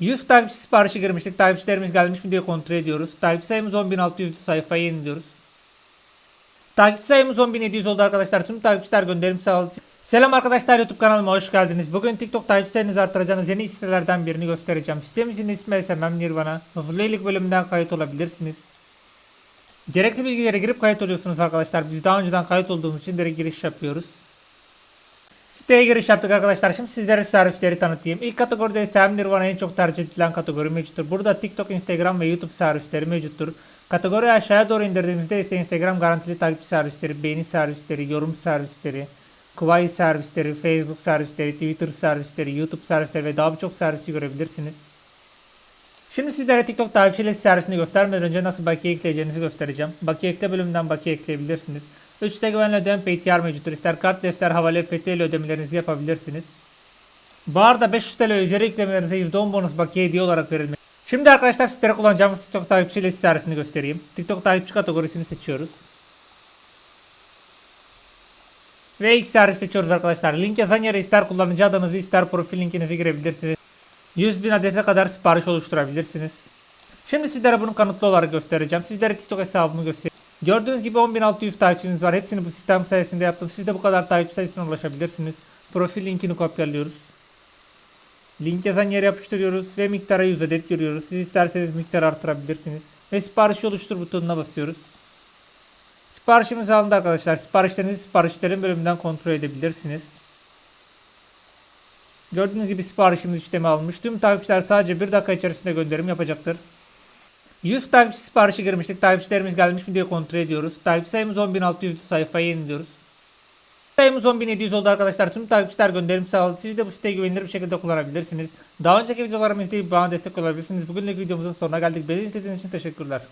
100 takipçi siparişi girmiştik. Takipçilerimiz gelmiş mi diye kontrol ediyoruz. Takipçi sayımız 10.600 sayfayı yeniliyoruz. Takipçi sayımız 10.700 oldu arkadaşlar. Tüm takipçiler gönderim sağladı. Selam arkadaşlar YouTube kanalıma hoş geldiniz. Bugün TikTok takipçi sayınızı artıracağınız yeni sitelerden birini göstereceğim. Sitemizin ismi SMM Nirvana. İyilik bölümünden kayıt olabilirsiniz. Gerekli bilgilere girip kayıt oluyorsunuz arkadaşlar. Biz daha önceden kayıt olduğumuz için direkt giriş yapıyoruz. Siteye giriş yaptık arkadaşlar. Şimdi sizlere servisleri tanıtayım. İlk kategoride SMM Nirvana en çok tercih edilen kategori mevcuttur. Burada TikTok, Instagram ve YouTube servisleri mevcuttur. Kategoriyi aşağıya doğru indirdiğimizde ise Instagram garantili takipçi servisleri, beğeni servisleri, yorum servisleri, Kuvayi servisleri, Facebook servisleri, Twitter servisleri, YouTube servisleri ve daha birçok servisi görebilirsiniz. Şimdi sizlere TikTok takipçili servisini göstermeden önce nasıl bakiye ekleyeceğinizi göstereceğim. Bakiye ekle bölümünden bakiye ekleyebilirsiniz. 3'te güvenli ödeme PTR mevcuttur. İster kart, defter, havale, FT ile ödemelerinizi yapabilirsiniz. Bu arada 500 TL üzeri eklemelerinize %10 bonus bakiye hediye olarak verilmektedir. Şimdi arkadaşlar sizlere kullanacağımız TikTok takipçi list göstereyim. TikTok takipçi kategorisini seçiyoruz. Ve ilk servis seçiyoruz arkadaşlar. Link yazan yere ister kullanıcı adınızı ister profil linkinizi girebilirsiniz. 100 bin adete kadar sipariş oluşturabilirsiniz. Şimdi sizlere bunu kanıtlı olarak göstereceğim. Sizlere TikTok hesabımı göstereyim. Gördüğünüz gibi 10.600 takipçiniz var. Hepsini bu sistem sayesinde yaptım. Siz de bu kadar takipçi sayısına ulaşabilirsiniz. Profil linkini kopyalıyoruz. Link yazan yere yapıştırıyoruz ve miktara 100 adet giriyoruz. Siz isterseniz miktar artırabilirsiniz. Ve siparişi oluştur butonuna basıyoruz. Siparişimiz alındı arkadaşlar. Siparişlerinizi siparişlerin bölümünden kontrol edebilirsiniz. Gördüğünüz gibi siparişimiz işlemi almış. Tüm takipçiler sadece 1 dakika içerisinde gönderim yapacaktır. 100 takipçi siparişi girmiştik. Takipçilerimiz gelmiş mi diye kontrol ediyoruz. Takipçi sayımız 10.600 sayfayı yeniliyoruz. Sayımız 10.700 oldu arkadaşlar. Tüm takipçiler gönderim sağladı. Siz de bu siteyi güvenilir bir şekilde kullanabilirsiniz. Daha önceki videolarımı izleyip bana destek olabilirsiniz. Bugünlük videomuzun sonuna geldik. Beni izlediğiniz için teşekkürler.